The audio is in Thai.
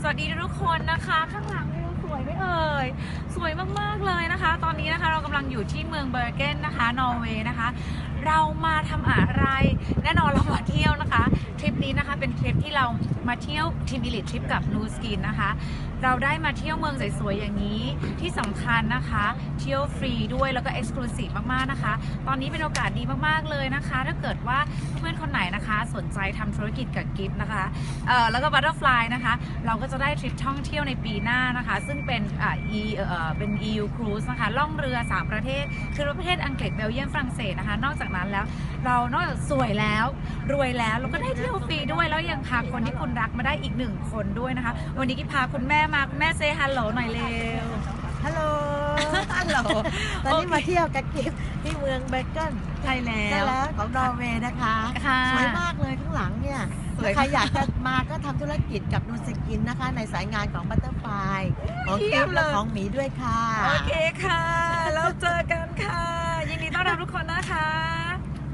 สวัสดีทุกคนนะคะข้างหลังวิวสวยไหมเอ่ยสวยมากๆเลยนะคะ ตอนนี้นะคะเรากำลังอยู่ที่เมืองเบอร์เกนนะคะนอร์เวย์นะคะ เรามาทำอะไรแน่นอนเรามาเที่ยวนะคะทริปนี้นะคะ เป็นทริปที่เรามาเที่ยวทีมิลิททริปกับนูสกินนะคะ เราได้มาเที่ยวเมืองสวยๆอย่างนี้ที่สำคัญนะคะ เที่ยวฟรีด้วยแล้วก็เอ็กซ์คลูซีฟมากๆนะคะ ตอนนี้เป็นโอกาสดีมากๆเลยนะคะ ถ้าเกิดว่าเพื่อนคนไหนนะคะ สนใจทำธุรกิจกับกิฟต์นะคะเอ่อแล้วก็บัตเตอร์ฟลายนะคะ เราก็จะได้ทริปท่องเที่ยวในปีหน้านะคะ ซึ่งเป็นอ่า E เอ่อเป็น EU Cruise นะคะล่องเรือ 3 ประเทศ คือประเทศอังกฤษเบลเยียมฝรั่งเศสนะคะ นอกจากนั้นแล้วเรานอกจากสวยแล้วรวยแล้วเราก็ได้เที่ยวฟรีด้วยแล้วยังพาคนที่คุณรักมาได้อีกหนึ่งคนด้วยนะคะ วันนี้กิ๊บพาคุณแม่มาคุณแม่เซฮัลโหลหน่อยเร็วฮัลโหล ฮัลโหลตอนนี้มาเที่ยวกับกิฟที่เมืองเบเกิลใช่แล้ใช่วแล้วของนอร์เวย์นะคะค่ะสวยมากเลยข้างหลังเนี่ยสวยใครอยากจะมาก็ทำธุรกิจกับนูสกินนะคะ ในสายงานของบัตเตอร์ไฟของเยี่กิยฟมและเลยของหมีด้วยค่ะ โอเคค่ะ แล้วเจอกันค่ะ ยินดีต้อนรับทุกคนนะคะ